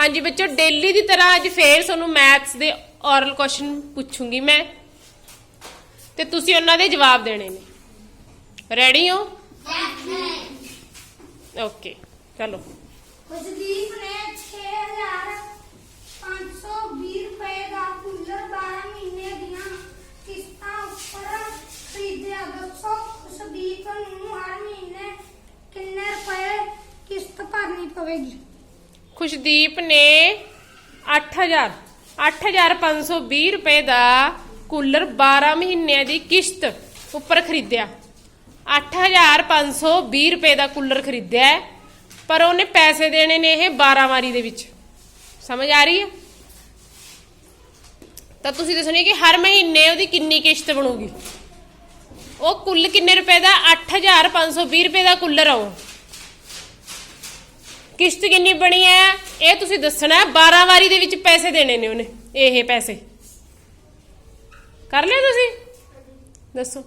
ਹਾਂਜੀ, ਬੱਚੋ ਡੇਲੀ ਦੀ ਤਰ੍ਹਾਂ ਅੱਜ ਫੇਰ ਤੁਹਾਨੂੰ ਮੈਥਸ ਦੇ ਔਰਲ ਕੁਐਸਚਨ ਪੁੱਛੂੰਗੀ ਮੈਂ। ਤੇ ਤੁਸੀਂ ਉਹਨਾਂ ਦੇ ਜਵਾਬ ਦੇਣੇ ਨੇ। ਰੈਡੀ ਹੋ? ਓਕੇ ਚਲੋ। ਖੁਸ਼ਦੀਪ ਨੇ 6520 ਰੁਪਏ ਦਾ ਕੂਲਰ 12 ਮਹੀਨੇ ਦੀਆਂ ਕਿਸ਼ਤਾਂ ਉੱਪਰ ਖਰੀਦਿਆ। ਦੱਸੋ ਖੁਸ਼ਦੀਪ ਨੂੰ ਹਰ ਮਹੀਨੇ ਕਿੰਨੇ ਰੁਪਏ ਕਿਸ਼ਤ ਭਰਨੀ ਪਵੇਗੀ? ਖੁਸ਼ਦੀਪ ਨੇ 8000 8520 ਰੁਪਏ ਦਾ ਕੂਲਰ 12 ਮਹੀਨਿਆਂ ਦੀ ਕਿਸ਼ਤ ਉੱਪਰ ਖਰੀਦਿਆ। 8520 ਰੁਪਏ ਦਾ ਕੂਲਰ ਖਰੀਦਿਆ ਪਰ ਉਹਨੇ ਪੈਸੇ ਦੇਣੇ ਨੇ ਇਹ 12 ਵਾਰੀ ਦੇ ਵਿੱਚ। ਸਮਝ ਆ ਰਹੀ ਹੈ? ਤਾਂ ਤੁਸੀਂ ਦੱਸਣੀ ਕਿ ਹਰ ਮਹੀਨੇ ਉਹਦੀ ਕਿੰਨੀ ਕਿਸ਼ਤ ਬਣੂਗੀ? ਉਹ ਕੁੱਲ ਕਿੰਨੇ ਰੁਪਏ ਦਾ? 8520 ਰੁਪਏ ਦਾ ਕੂਲਰ ਆ ਕਿਸ਼ਤ ਕਿੰਨੀ ਬਣੀ ਹੈ? ਇਹ ਤੁਸੀਂ ਦੱਸਣਾ ਹੈ 12 ਵਾਰੀ ਦੇ ਵਿੱਚ ਪੈਸੇ ਦੇਣੇ ਨੇ ਉਹਨੇ ਇਹ ਪੈਸੇ। ਕਰ ਲਿਆ ਤੁਸੀਂ? ਦੱਸੋ।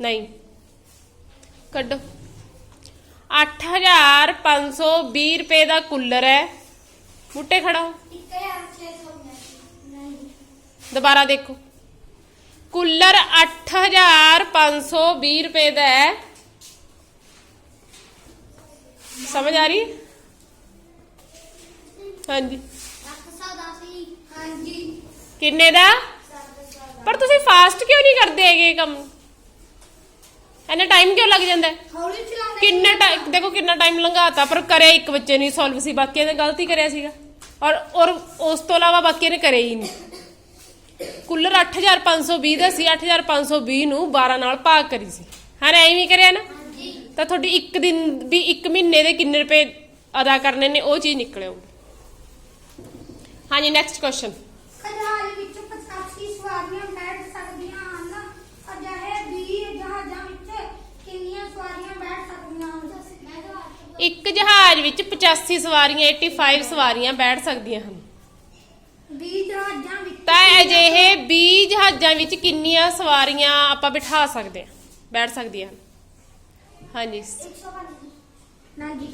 ਨਹੀਂ। ਕੱਢੋ। 8520 ਰੁਪਏ ਦਾ ਕੂਲਰ ਹੈ। ਬੁੱਟੇ ਖੜਾ ਹੋ ਦੁਬਾਰਾ ਦੇਖੋ। ਕੂਲਰ 8520 ਰੁਪਏ ਦਾ ਹੈ। ਸਮਝ ਆ ਰਹੀ? ਹਾਂਜੀ। ਹਾਂਜੀ। ਕਿੰਨੇ ਦਾ? ਪਰ ਤੁਸੀਂ ਫਾਸਟ ਕਿਉਂ ਨਹੀਂ ਕਰਦੇ ਹੈਗੇ ਕੰਮ? ਇੰਨਾ ਟਾਈਮ ਕਿਉਂ ਲੱਗ ਜਾਂਦਾ ਹੌਲੀ ਚਲਾਉਂਦੇ ਕਿੰਨਾ ਟਾਈਮ ਦੇਖੋ ਕਿੰਨਾ ਟਾਈਮ ਲੰਘਾਤਾ ਪਰ ਕਰਿਆ ਇੱਕ ਬੱਚੇ ਨੇ ਸੋਲਵ ਸੀ ਬਾਕੀਆਂ ਨੇ ਗਲਤੀ ਕਰਿਆ ਸੀਗਾ। ਔਰ ਔਰ ਉਸ ਤੋਂ ਇਲਾਵਾ ਬਾਕੀਆਂ ਨੇ ਕਰਿਆ ਹੀ ਨਹੀਂ। ਕੂਲਰ 8520 ਦਾ ਸੀ 8520 ਨੂੰ 12 ਨਾਲ ਭਾਗ ਕਰੀ ਸੀ। ਹਾਂ ਐਵੇਂ ਕਰਿਆ ਨਾ? ਤਾਂ ਤੁਹਾਡੀ ਇੱਕ ਦਿਨ ਵੀ ਇੱਕ ਮਹੀਨੇ ਦੇ ਕਿੰਨੇ ਰੁਪਏ ਅਦਾ ਕਰਨੇ ਨੇ ਉਹ ਚੀਜ਼ ਨਿਕਲਿਓ ਹਾਂਜੀ ਨੈਕਸਟ ਕੁਐਸਚਨ ਜਹਾਜ਼ ਵਿੱਚ 85 ਸਵਾਰੀਆਂ ਬੈਠ ਸਕਦੀਆਂ ਹਨ। ਅਜਿਹੇ 20 ਜਹਾਜ਼ਾਂ ਵਿੱਚ ਕਿੰਨੀਆਂ ਸਵਾਰੀਆਂ ਬੈਠ ਸਕਦੀਆਂ ਹਨ? ਇੱਕ ਜਹਾਜ਼ ਵਿੱਚ 85 ਸਵਾਰੀਆਂ 85 ਸਵਾਰੀਆਂ ਬੈਠ ਸਕਦੀਆਂ ਹਨ। 20 ਜਹਾਜ਼ਾਂ ਵਿੱਚ ਤਾਂ ਅਜਿਹੇ 20 ਜਹਾਜ਼ਾਂ ਵਿੱਚ ਕਿੰਨੀਆਂ ਸਵਾਰੀਆਂ ਆਪਾਂ ਬਿਠਾ ਸਕਦੇ ਹਾਂ? ਬੈਠ ਸਕਦੀਆਂ ਹਨ ਹਾਂਜੀ। ਨਾ ਜੀ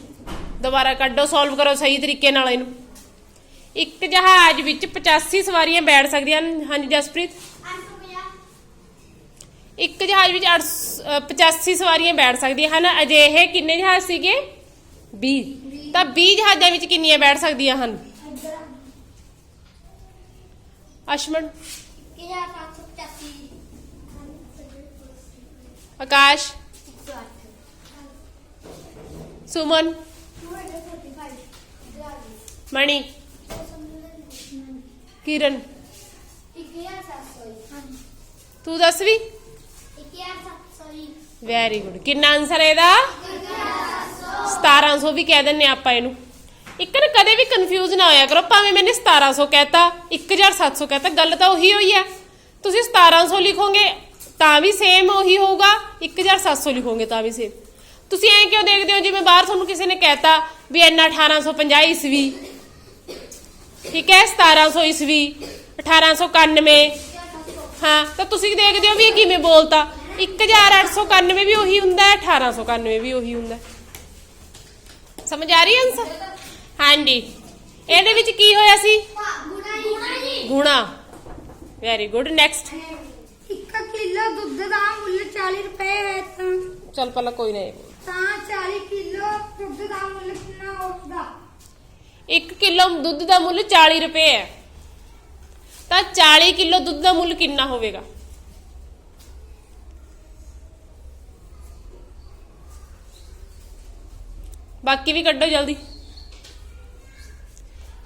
ਦੁਬਾਰਾ ਕੱਢੋ ਸੋਲਵ ਕਰੋ ਸਹੀ ਤਰੀਕੇ ਨਾਲ ਇਹਨੂੰ। ਇੱਕ ਜਹਾਜ਼ ਵਿੱਚ 85 ਸਵਾਰੀਆਂ ਬੈਠ ਸਕਦੀਆਂ ਹਨ। ਹਾਂਜੀ, ਜਸਪ੍ਰੀਤ? ਇੱਕ ਜਹਾਜ਼ ਵਿੱਚ 8 85 ਸਵਾਰੀਆਂ ਬੈਠ ਸਕਦੀਆਂ ਹਨ। ਅਜਿਹੇ ਕਿੰਨੇ ਜਹਾਜ਼ ਸੀਗੇ? 20 ਤਾਂ 20 ਜਹਾਜ਼ਾਂ ਵਿੱਚ ਕਿੰਨੀਆਂ ਬੈਠ ਸਕਦੀਆਂ ਹਨ? ਅਸ਼ਮਨ। ਆਕਾਸ਼। ਸੁਮਨ। ਮਣੀ। ਕਿਰਨ। ਤੂੰ ਦੱਸ ਵੀ। ਵੈਰੀ ਗੁੱਡ ਕਿੰਨਾ ਆਨਸਰ ਹੈ ਇਹਦਾ? 1700 ਵੀ ਕਹਿ ਦਿੰਨੇ ਆਪਾਂ ਇਹਨੂੰ। ਇੱਕ ਨਾ ਕਦੇ ਵੀ ਕਨਫਿਊਜ਼ ਨਾ ਹੋਇਆ ਕਰੋ, ਭਾਵੇਂ ਮੈਨੇ 1700 ਕਹਿਤਾ 1700 ਕਹਿਤਾ, ਗੱਲ ਤਾਂ ਉਹੀ ਹੋਈ ਹੈ ਤੁਸੀਂ 1700 ਲਿਖੋਗੇ, ਤਾਂ ਵੀ ਸੇਮ ਉਹੀ ਹੋਊਗਾ 1700 ਲਿਖੋਗੇ ਤਾਂ ਵੀ ਸੇਮ ਤੁਸੀਂ ਐਂ ਕਿਉਂ ਦੇਖਦੇ ਹੋ, ਜਿਵੇਂ ਬਾਹਰ ਤੁਹਾਨੂੰ ਕਿਸੇ ਨੇ ਕਹਿਤਾ ਵੀ ਇੰਨਾ 1850 ਈਸਵੀ? ਠੀਕ ਹੈ 1700 ਈਸਵੀ 1891 ਹਾਂ, ਤਾਂ ਤੁਸੀਂ ਦੇਖਦੇ ਹੋ ਵੀ ਇਹ ਕਿਵੇਂ ਬੋਲਤਾ। 1891 ਵੀ ਉਹੀ ਹੁੰਦਾ ਹੈ 1891 ਵੀ ਉਹੀ ਹੁੰਦਾ। ਹੈ ਸਮਝ ਆ ਰਹੀ ਹੈ ਅੰਸਰ ਹਾਂਜੀ। ਇਹਦੇ ਵਿੱਚ ਕੀ ਹੋਇਆ ਸੀ? ਗੁਣਾ। ਵੈਰੀ ਗੁੱਡ ਨੈਕਸਟ ਇੱਕ ਕਿਲੋ ਦੁੱਧ ਦਾ ਮੁੱਲ 40 ਰੁਪਏ ਹੈ ਤਾਂ। ਚਲ ਪਹਿਲਾਂ ਕੋਈ ਨਹੀਂ ਤਾਂ 40 ਕਿਲੋ ਦੁੱਧ ਦਾ ਮੁੱਲ ਕਿੰਨਾ ਹੋਊਗਾ? 1 ਕਿਲੋ ਦੁੱਧ ਦਾ ਮੁੱਲ 40 ਰੁਪਏ ਹੈ। ਤਾਂ 40 ਕਿਲੋ ਦੁੱਧ ਦਾ ਮੁੱਲ ਕਿੰਨਾ ਹੋਵੇਗਾ? ਬਾਕੀ ਵੀ ਕੱਢੋ ਜਲਦੀ।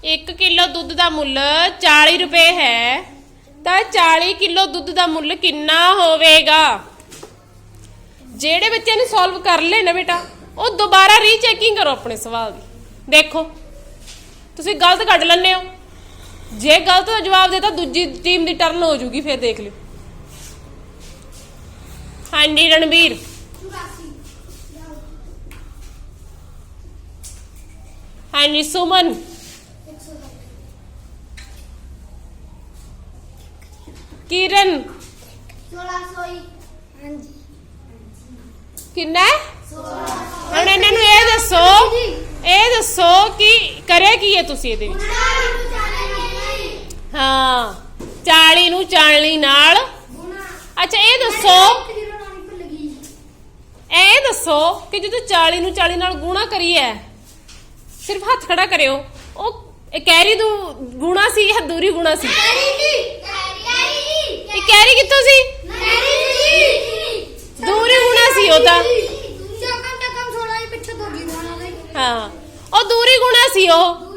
1 ਕਿਲੋ ਦੁੱਧ ਦਾ ਮੁੱਲ 40 ਰੁਪਏ ਹੈ। ਤਾਂ 40 ਕਿਲੋ ਦੁੱਧ ਦਾ ਮੁੱਲ ਕਿੰਨਾ ਹੋਵੇਗਾ? ਜਿਹੜੇ ਬੱਚਿਆਂ ਨੇ ਸੋਲਵ ਕਰ ਲਏ ਨਾ ਬੇਟਾ, ਉਹ ਦੁਬਾਰਾ ਰੀਚੈਕਿੰਗ ਕਰੋ ਆਪਣੇ ਸਵਾਲ ਦੀ। ਦੇਖੋ, ਤੁਸੀਂ ਗਲਤ ਕੱਢ ਲੈਂਦੇ ਹੋ। ਜੇ ਗਲਤ ਦਾ ਜਵਾਬ ਦੇਤਾ ਦੂਜੀ ਟੀਮ ਦੀ ਟਰਨ ਹੋ ਜੂਗੀ, ਫਿਰ ਦੇਖ ਲਿਓ। ਹਾਂਜੀ ਰਣਵੀਰ ਹਾਂਜੀ, ਸੁਮਨ। ਕਿਰਨ। 1600 ਹਾਂਜੀ ਕਿੰਨਾ? ਹੈ? ਹੁਣ ਇਹਨਾਂ ਨੂੰ ਦੱਸੋ ਕਿ ਕਰਿਆ ਕੀ ਹੈ ਤੁਸੀਂ ਇਹਦੇ ਵਿੱਚ? ਹਾਂ 40 ਨੂੰ 40 ਨਾਲ। ਅੱਛਾ, ਇਹ ਦੱਸੋ। ਇਹ ਦੱਸੋ ਕਿ ਜਦੋਂ 40 ਨੂੰ 40 ਨਾਲ ਗੁਣਾ ਕਰੀਏ, ਸਿਰਫ ਹੱਥ ਖੜਾ ਕਰਿਓ। ਉਹ, ਇਹ ਕੈਰੀ ਨੂੰ ਗੁਣਾ ਸੀ ਜਾਂ ਦੂਰੀ ਗੁਣਾ ਸੀ? ਇਹ ਕੈਰੀ ਕਿੱਥੋਂ ਸੀ? ਦੂਰੀ ਗੁਣਾ ਸੀ ਉਹ ਤਾਂ। ਹਾਂ, ਉਹ ਦੂਰੀ ਗੁਣਾ ਸੀ ਉਹ।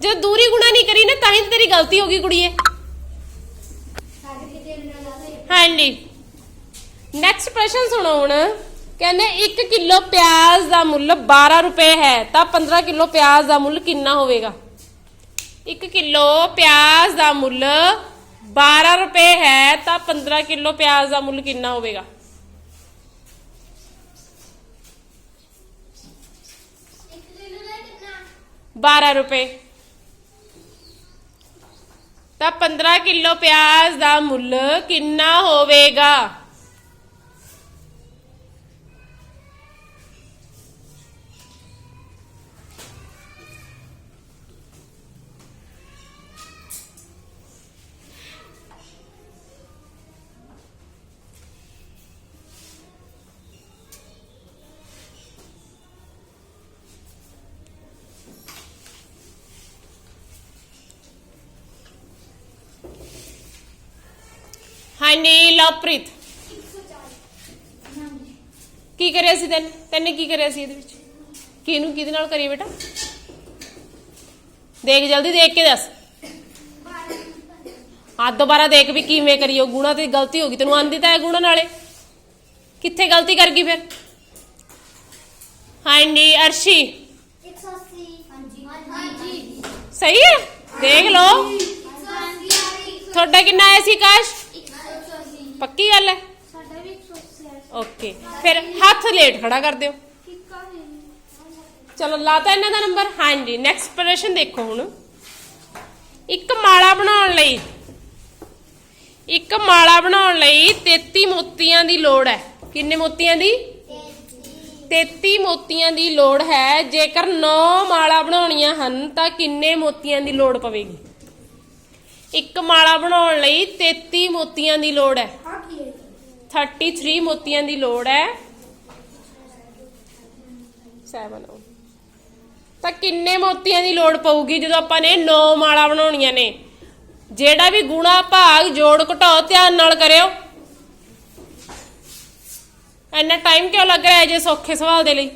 ਜੇ ਦੂਰੀ ਗੁਣਾ ਨਹੀਂ ਕਰੀ ਨਾ, ਤਾਂ ਹੀ ਤੇਰੀ ਗਲਤੀ ਹੋ ਗਈ ਕੁੜੀਏ। ਹਾਂਜੀ। ਨੈਕਸਟ ਪ੍ਰਸ਼ਨ ਸੁਣੋ ਹੁਣ। ਕਹਿੰਦੇ 1 ਕਿਲੋ ਪਿਆਜ਼ ਦਾ ਮੁੱਲ 12 ਰੁਪਏ ਹੈ, ਤਾਂ 15 ਕਿਲੋ ਪਿਆਜ਼ ਦਾ ਮੁੱਲ ਕਿੰਨਾ ਹੋਵੇਗਾ? 1 ਕਿਲੋ ਪਿਆਜ਼ ਦਾ ਮੁੱਲ 12 ਰੁਪਏ ਹੈ ਤਾਂ 15 ਕਿਲੋ ਪਿਆਜ਼ ਦਾ ਮੁੱਲ ਕਿੰਨਾ ਹੋਵੇਗਾ ਬਾਰਾਂ ਰੁਪਏ ਤਾਂ 15 ਕਿਲੋ ਪਿਆਜ਼ ਦਾ ਮੁੱਲ ਕਿੰਨਾ ਹੋਵੇਗਾ ਹਾਂਜੀ ਲਵਪ੍ਰੀਤ ਕੀ ਕਰਿਆ ਸੀ ਤੈਨੇ? ਤੈਨੇ ਕੀ ਕਰਿਆ ਸੀ ਇਹਦੇ ਵਿੱਚ? ਕਿਹਨੂੰ ਕਿਹਦੇ ਨਾਲ ਕਰੀ ਬੇਟਾ? ਦੇਖ, ਜਲਦੀ ਦੇਖ ਕੇ ਦੱਸ। ਆ ਦੁਬਾਰਾ ਦੇਖ ਵੀ ਕਿਵੇਂ ਕਰੀਓ ਗੁਣਾ ਤੇ ਗਲਤੀ ਹੋ ਗਈ, ਤੈਨੂੰ ਆਂਦੀ ਤਾਂ ਹੈ ਗੁਣਾ ਨਾਲੇ। ਕਿੱਥੇ ਗਲਤੀ ਕਰ ਗਈ ਫਿਰ? ਹਾਂਜੀ ਅਰਸ਼ੀ। ਸਹੀ ਹੈ? ਦੇਖ ਲਓ। ਤੁਹਾਡਾ ਕਿੰਨਾ ਆਇਆ ਸੀ ਕਾਸ਼ ਪੱਕੀ ਗੱਲ ਹੈ? ਓਕੇ ਫਿਰ ਹੱਥ ਲੇਟ ਖੜਾ ਕਰ ਦਿਓ। ਚਲੋ, ਲਾਤਾ ਇਹਨਾਂ ਦਾ ਨੰਬਰ ਹਾਂਜੀ ਨੈਕਸਟ ਪ੍ਰਸ਼ਨ ਦੇਖੋ ਹੁਣ। ਇੱਕ ਮਾਲਾ ਬਣਾਉਣ ਲਈ, ਇੱਕ ਮਾਲਾ ਬਣਾਉਣ ਲਈ 33 ਮੋਤੀਆਂ ਦੀ ਲੋੜ ਹੈ। ਕਿੰਨੇ ਮੋਤੀਆਂ ਦੀ? 33 ਮੋਤੀਆਂ ਦੀ ਲੋੜ ਹੈ। ਜੇਕਰ 9 ਮਾਲਾ ਬਣਾਉਣੀਆਂ ਹਨ, ਤਾਂ ਕਿੰਨੇ ਮੋਤੀਆਂ ਦੀ ਲੋੜ ਪਵੇਗੀ? ਇੱਕ ਮਾਲਾ ਬਣਾਉਣ ਲਈ 33 ਮੋਤੀਆਂ ਦੀ ਲੋੜ ਹੈ। 33 ਮੋਤੀਆਂ ਦੀ ਲੋੜ ਹੈ। 7 ਤਾਂ ਕਿੰਨੇ ਮੋਤੀਆਂ ਦੀ ਲੋੜ ਪਊਗੀ ਜਦੋਂ ਆਪਾਂ ਨੇ 9 ਮਾਲਾ ਬਣਾਉਣੀਆਂ ਨੇ? ਜਿਹੜਾ ਵੀ ਗੁਣਾ ਭਾਗ ਜੋੜ ਘਟਾਓ ਧਿਆਨ ਨਾਲ ਕਰਿਓ। ਇੰਨਾ ਟਾਈਮ ਕਿਉਂ ਲੱਗ ਰਿਹਾ ਹੈ ਜੇ ਸੌਖੇ ਸਵਾਲ ਦੇ ਲਈ?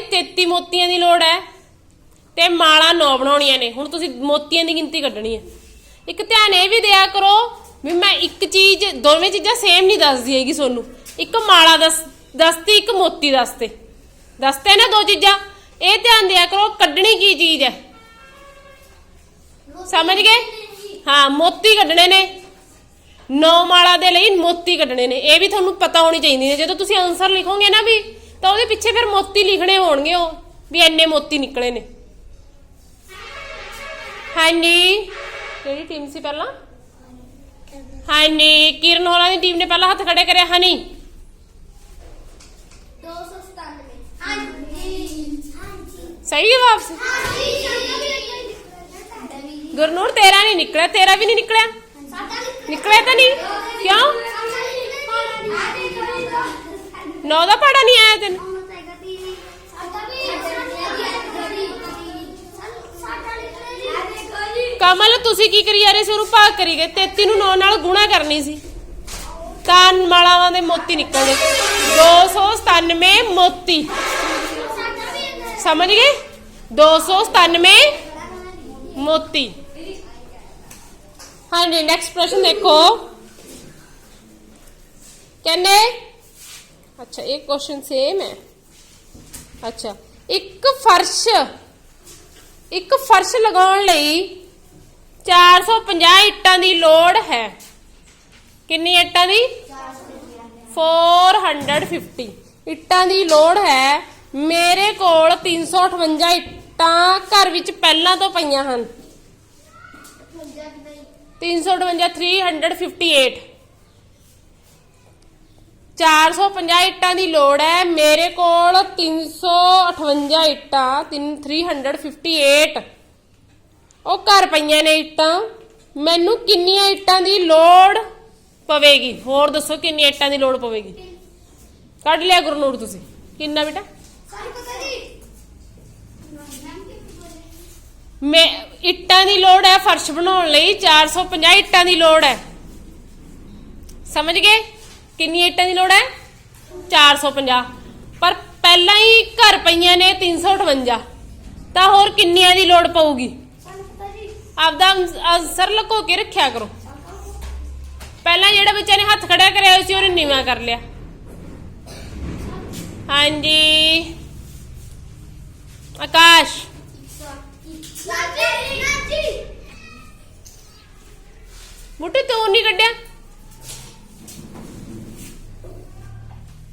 ਲਈ 33 ਮੋਤੀਆਂ ਦੀ ਲੋੜ ਹੈ ਤੇ ਮਾਲਾ 9 ਬਣਾਉਣੀਆਂ ਨੇ। ਹੁਣ ਤੁਸੀਂ ਮੋਤੀਆਂ ਦੀ ਗਿਣਤੀ ਕੱਢਣੀ ਹੈ। ਇੱਕ ਧਿਆਨ ਇਹ ਵੀ ਦਿਆ ਕਰੋ ਵੀ ਮੈਂ ਇੱਕ ਚੀਜ਼ ਦੋਵੇਂ ਚੀਜ਼ਾਂ ਸੇਮ ਨਹੀਂ ਦੱਸਦੀ ਹੈਗੀ ਤੁਹਾਨੂੰ। ਇੱਕ ਮਾਲਾ ਦੱਸ ਦੱਸਤੀ ਇੱਕ ਮੋਤੀ ਦੱਸਤੇ। ਦੱਸਤੇ ਨਾ ਦੋ ਚੀਜ਼ਾਂ। ਇਹ ਧਿਆਨ ਦਿਆ ਕਰੋ ਕੱਢਣੀ ਕੀ ਚੀਜ਼ ਹੈ। ਸਮਝ ਗਏ? ਹਾਂ ਮੋਤੀ ਕੱਢਣੇ ਨੇ। ਨੌ ਮਾਲਾ ਦੇ ਲਈ ਮੋਤੀ ਕੱਢਣੇ ਨੇ। ਇਹ ਵੀ ਤੁਹਾਨੂੰ ਪਤਾ ਹੋਣੀ ਚਾਹੀਦੀ ਨੇ। ਜਦੋਂ ਤੁਸੀਂ ਆਨਸਰ ਲਿਖੋਗੇ ਨਾ ਵੀ ਤਾਂ ਉਹਦੇ ਪਿੱਛੇ ਫਿਰ ਮੋਤੀ ਲਿਖਣੇ ਹੋਣਗੇ ਉਹ, ਵੀ ਇੰਨੇ ਮੋਤੀ ਨਿਕਲੇ ਨੇ। ਹਾਂਜੀ। ਕਿਹੜੀ ਟੀਮ ਸੀ ਪਹਿਲਾਂ? ਹਾਂਜੀ, ਕਿਰਨ ਹੋਰਾਂ ਦੀ ਟੀਮ ਨੇ ਪਹਿਲਾਂ ਹੱਥ ਖੜੇ ਕਰਿਆ, ਹਨੀ? ਸਹੀ ਜਵਾਬ ਸੀ ਗੁਰਨੂਰ, ਤੇਰਾ ਨਹੀਂ ਨਿਕਲਿਆ, ਤੇਰਾ ਵੀ ਨਹੀਂ ਨਿਕਲਿਆ? ਨਿਕਲਿਆ ਤਾਂ ਨਹੀਂ। ਕਿਉਂ? ਨੌ ਦਾ ਪੜਾ ਨਹੀਂ ਆਇਆ ਤੈਨੂੰ? ਕਮਲ ਤੁਸੀਂ ਕੀ ਕਰੀ ਜਾ ਰਹੇ ਸੀ? ਉਹਨੂੰ ਭਾਗ ਕਰੀ ਗਏ। 33 ਨੂੰ 9 ਨਾਲ ਗੁਣਾ ਕਰਨੀ ਸੀ। ਤਾਂ ਮਾਲਾਵਾਂ ਦੇ ਮੋਤੀ ਨਿਕਲਦੇ 297 ਮੋਤੀ। ਸਮਝ ਗਏ? 297 ਮੋਤੀ। ਹਾਂਜੀ ਨੈਕਸਟ ਪ੍ਰਸ਼ਨ ਦੇਖੋ। ਕਹਿੰਦੇ ਅੱਛਾ ਇਹ ਕੁਐਸਚਨ ਸੇਮ ਹੈ? ਅੱਛਾ ਇੱਕ ਫਰਸ਼ ਇੱਕ ਫਰਸ਼ ਲਗਾਉਣ ਲਈ 450 ਇੱਟਾਂ ਦੀ ਲੋੜ ਹੈ। ਕਿੰਨੀ ਇੱਟਾਂ ਦੀ? 450 ਇੱਟਾਂ ਦੀ ਲੋੜ ਹੈ ਮੇਰੇ ਕੋਲ 358 ਇੱਟਾਂ ਘਰ ਵਿੱਚ ਪਹਿਲਾਂ ਤੋਂ ਪਈਆਂ ਹਨ। 358 358 450 ਇੱਟਾਂ ਦੀ ਲੋੜ ਹੈ। ਮੇਰੇ ਕੋਲ 358 ਇੱਟਾਂ, ਤਿੰਨ- 358 ਉਹ ਘਰ ਪਈਆਂ ਨੇ ਇੱਟਾਂ। ਮੈਨੂੰ ਕਿੰਨੀਆਂ ਇੱਟਾਂ ਦੀ ਲੋੜ ਪਵੇਗੀ? ਹੋਰ ਦੱਸੋ ਕਿੰਨੀਆਂ ਇੱਟਾਂ ਦੀ ਲੋੜ ਪਵੇਗੀ? ਕੱਢ ਲਿਆ ਗੁਰਨੂਰ ਤੁਸੀਂ। ਕਿੰਨਾ ਬੇਟਾ? ਮੈਂ, ਇੱਟਾਂ ਦੀ ਲੋੜ ਹੈ ਫਰਸ਼ ਬਣਾਉਣ ਲਈ। 450 ਇੱਟਾਂ ਦੀ ਲੋੜ ਹੈ। ਸਮਝ ਗਏ? ਕਿੰਨੀ ਇੱਟਾਂ ਦੀ ਲੋੜ ਹੈ? 450 ਪਰ ਪਹਿਲਾਂ ਹੀ ਘਰ ਪਈਆਂ ਨੇ 358 ਤਾਂ ਹੋਰ ਕਿੰਨੀਆਂ ਦੀ ਲੋੜ ਪਊਗੀ? ਆਪਦਾ ਆਨਸਰ ਲੁਕੋ ਕੇ ਰੱਖਿਆ ਕਰੋ। ਪਹਿਲਾਂ ਜਿਹੜਾ ਬੱਚਾ ਨੇ ਹੱਥ ਖੜਿਆ ਕਰਿਆ ਹੋਇਆ ਸੀ ਉਹਨੇ ਨੀਵਾ ਕਰ ਲਿਆ। ਹਾਂਜੀ। ਆਕਾਸ਼। ਮੁੱਢੇ ਤੋਂ ਨਹੀਂ ਕੱਢਿਆ?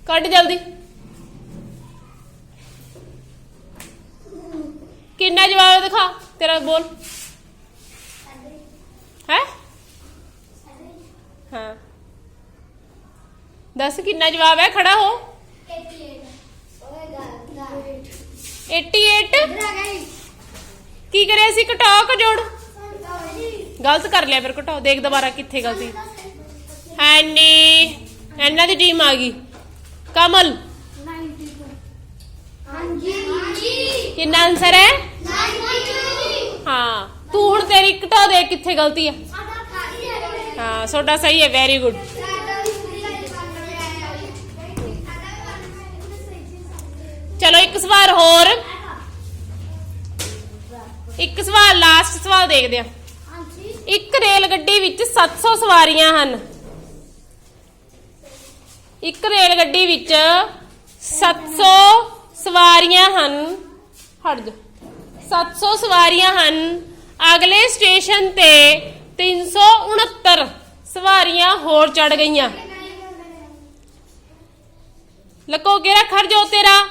ਕੱਢ ਜਲਦੀ। ਕਿੰਨਾ ਜਵਾਬ ਦਿਖਾ, ਤੇਰਾ ਬੋਲ। ਹੈ? ਹਾਂ। ਦੱਸ ਕਿੰਨਾ ਜਵਾਬ ਹੈ ਖੜਾ ਹੋ। 88 ਕੀ ਕਰਿਆ ਸੀ? ਘਟਾਓ ਕਿ ਜੋੜ ਗਲਤ ਕਰ ਲਿਆ ਫਿਰ ਘਟਾਓ, ਦੇਖ ਦੁਬਾਰਾ ਕਿੱਥੇ ਗਲਤੀ। ਹਾਂਜੀ ਇਹਨਾਂ ਦੀ ਟੀਮ ਆ ਗਈ। ਕਮਲ। ਕਿੰਨਾ ਆਨਸਰ ਹੈ? ਹਾਂ ਤੂੰ ਹੁਣ ਤੇਰੀ ਘਟਾਓ ਦੇ ਕਿੱਥੇ ਗਲਤੀ ਹੈ ਹਾਂ ਤੁਹਾਡਾ ਸਹੀ ਹੈ ਵੈਰੀ ਗੁੱਡ ਚਲੋ ਇੱਕ ਸਵਾਲ ਹੋਰ। ਇੱਕ ਸਵਾਲ ਲਾਸਟ ਸਵਾਲ ਦੇਖਦੇ ਆ ਇੱਕ ਰੇਲ ਗੱਡੀ ਵਿੱਚ 700 ਸਵਾਰੀਆਂ ਹਨ। ਇੱਕ ਰੇਲ ਗੱਡੀ ਵਿੱਚ 700 ਸਵਾਰੀਆਂ ਹਨ। ਹਟ ਜਾ। 700 ਸਵਾਰੀਆਂ ਹਨ। ਅਗਲੇ ਸਟੇਸ਼ਨ ਤੇ 369 ਸਵਾਰੀਆਂ ਹੋਰ ਚੜ ਗਈਆਂ। ਲਕੋ ਕੇ ਰੱਖ ਹਰ ਜੋ ਤੇਰਾ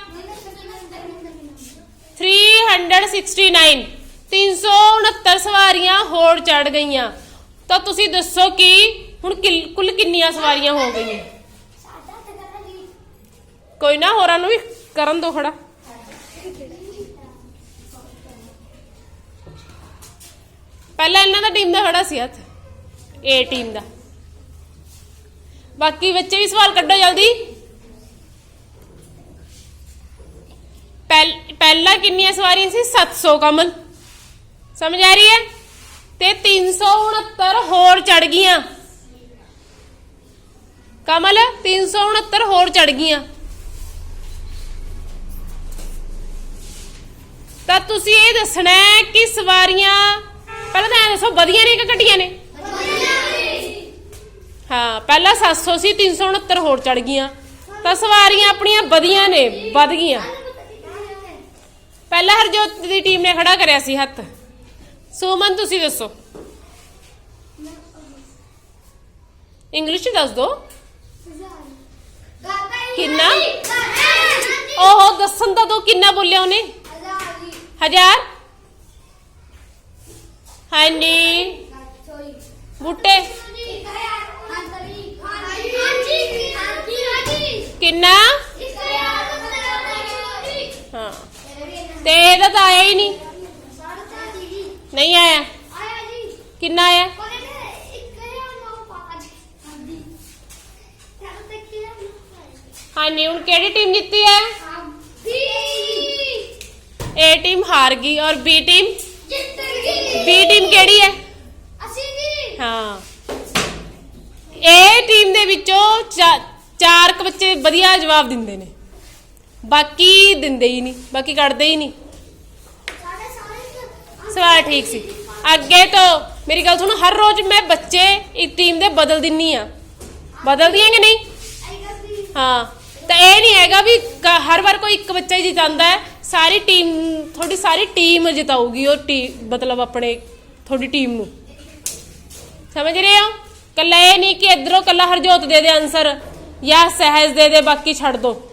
369 369 ਸਵਾਰੀਆਂ ਹੋਰ ਚੜ ਗਈਆਂ। ਤਾਂ ਤੁਸੀਂ ਦੱਸੋ ਕਿ ਹੁਣ ਕਿਲ- ਕੁੱਲ ਕਿੰਨੀਆਂ ਸਵਾਰੀਆਂ ਹੋ ਗਈਆਂ? ਕੋਈ ਨਾ, ਹੋਰਾਂ ਨੂੰ ਵੀ ਕਰਨ ਦੋ ਖੜਾ। ਪਹਿਲਾਂ ਇਹਨਾਂ ਦਾ ਟੀਮ ਦਾ ਖੜਾ ਸੀ ਹੱਥ। ਏ ਟੀਮ ਦਾ। ਬਾਕੀ ਬੱਚੇ ਵੀ ਸਵਾਲ ਕੱਢੋ ਜਲਦੀ। ਪਹਿਲ- ਪਹਿਲਾਂ ਕਿੰਨੀਆਂ ਸਵਾਰੀਆਂ ਸੀ? 700 ਕਮਲ। ਸਮਝ ਆ ਰਹੀ ਹੈ? ਤੇ 369 ਹੋਰ ਚੜ ਗਈਆਂ। ਕਮਲ 369 ਹੋਰ ਚੜ ਗਈਆਂ। ਤਾਂ ਤੁਸੀਂ ਇਹ ਦੱਸਣਾ ਹੈ ਕਿ ਸਵਾਰੀਆਂ ਪਹਿਲਾਂ ਤਾਂ ਇਹ ਦੱਸੋ ਵਧੀਆ ਨੇ ਕਿ ਘਟੀਆਂ ਨੇ? ਹਾਂ ਪਹਿਲਾਂ 700 ਸੀ 369 ਹੋਰ ਚੜ ਗਈਆਂ। ਤਾਂ ਸਵਾਰੀਆਂ ਆਪਣੀਆਂ ਵਧੀਆਂ ਨੇ ਵੱਧ ਗਈਆਂ। ਪਹਿਲਾਂ ਹਰਜੋਤ ਦੀ ਟੀਮ ਨੇ ਖੜਾ ਕਰਿਆ ਸੀ ਹੱਥ। ਸੁਮਨ ਤੁਸੀਂ ਦੱਸੋ। ਇੰਗਲਿਸ਼ ਦੱਸ ਦੋ। ਕਿੰਨਾ? ਉਹ ਦੱਸਣ ਤਾਂ ਦੋ ਕਿੰਨਾ ਬੋਲਿਆ ਉਹਨੇ? ਹਜ਼ਾਰ ਹਾਂਜੀ ਬੂਟੇ ਕਿੰਨਾ ਹਾਂ ਤੇ ਇਹਦਾ ਤਾਂ ਆਇਆ ਹੀ ਨਹੀਂ ਨਹੀਂ ਆਇਆ ਕਿੰਨਾ ਆਇਆ ਹਾਂਜੀ ਹੁਣ ਕਿਹੜੀ ਟੀਮ ਜਿੱਤੀ ਹੈ ਏ ਟੀਮ ਹਾਰ ਗਈ ਔਰ ਬੀ ਟੀਮ ਬੀ ਟੀਮ ਕਿਹੜੀ ਹੈ? ਹਾਂ। ਇਹ ਟੀਮ ਦੇ ਵਿੱਚੋਂ ਚਾ- ਚਾਰ ਕੁ ਬੱਚੇ ਵਧੀਆ ਜਵਾਬ ਦਿੰਦੇ ਨੇ। ਬਾਕੀ ਦਿੰਦੇ ਹੀ ਨਹੀਂ, ਬਾਕੀ ਕੱਢਦੇ ਹੀ ਨਹੀਂ। ਸਵਾਲ ਠੀਕ ਸੀ। ਅੱਗੇ ਤੋਂ ਮੇਰੀ ਗੱਲ ਸੁਣੋ, ਹਰ ਰੋਜ਼ ਮੈਂ ਬੱਚੇ ਇੱਕ ਟੀਮ ਦੇ ਬਦਲ ਦਿੰਨੀ ਆ। ਬਦਲਦੀ ਹੈ ਕਿ ਨਹੀਂ? ਹਾਂ। ਤਾਂ ਇਹ ਨਹੀਂ ਹੈਗਾ ਵੀ ਕ- ਹਰ ਵਾਰ ਕੋਈ ਇੱਕ ਬੱਚਾ ਹੀ ਜਿਤਾਉਂਦਾ ਹੈ। ਸਾਰੀ ਟੀਮ, ਤੁਹਾਡੀ ਸਾਰੀ ਟੀਮ ਜਿਤਾਊਗੀ ਉਹ ਟੀ, ਮਤਲਬ ਆਪਣੇ, ਤੁਹਾਡੀ ਟੀਮ ਨੂੰ। ਸਮਝ ਰਹੇ ਹੋ? ਕੱਲਾ ਇਹ ਨਹੀਂ ਕਿ ਇਧਰੋਂ ਕੱਲਾ ਹਰਜੋਤ ਦੇ ਦੇ ਆਨਸਰ ਜਾਂ ਸਹਿਜ ਦੇ ਦੇ, ਬਾਕੀ ਛੱਡ ਦੋ।